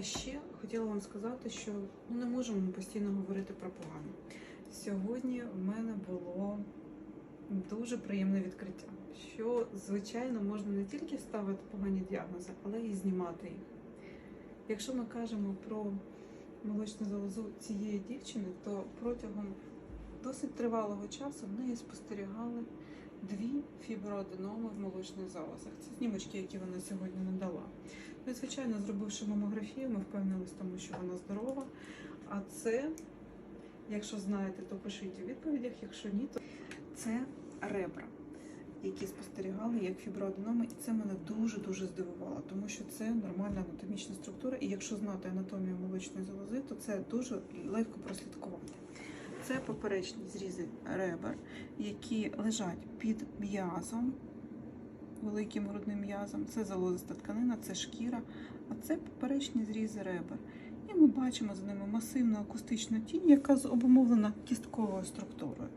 А ще хотіла вам сказати, що ну, не можемо постійно говорити про погане. Сьогодні в мене було дуже приємне відкриття, що, звичайно, можна не тільки ставити погані діагнози, але і знімати їх. Якщо ми кажемо про молочну залозу цієї дівчини, то протягом досить тривалого часу в неї спостерігали дві фіброаденоми в молочних залозах. Це знімочки, які вона сьогодні надала. Ну і, звичайно, зробивши мамографію, ми впевнилися в тому, що вона здорова. А це, якщо знаєте, то пишіть у відповідях, якщо ні, то це ребра, які спостерігали як фіброаденоми, і це мене дуже-дуже здивувало, тому що це нормальна анатомічна структура, і якщо знати анатомію молочної залози, то це дуже легко прослідкувати. Це поперечні зрізи ребер, які лежать під м'язом, великим грудним м'язом. Це залозиста тканина, це шкіра, а це поперечні зрізи ребер. І ми бачимо за ними масивну акустичну тінь, яка обумовлена кістковою структурою.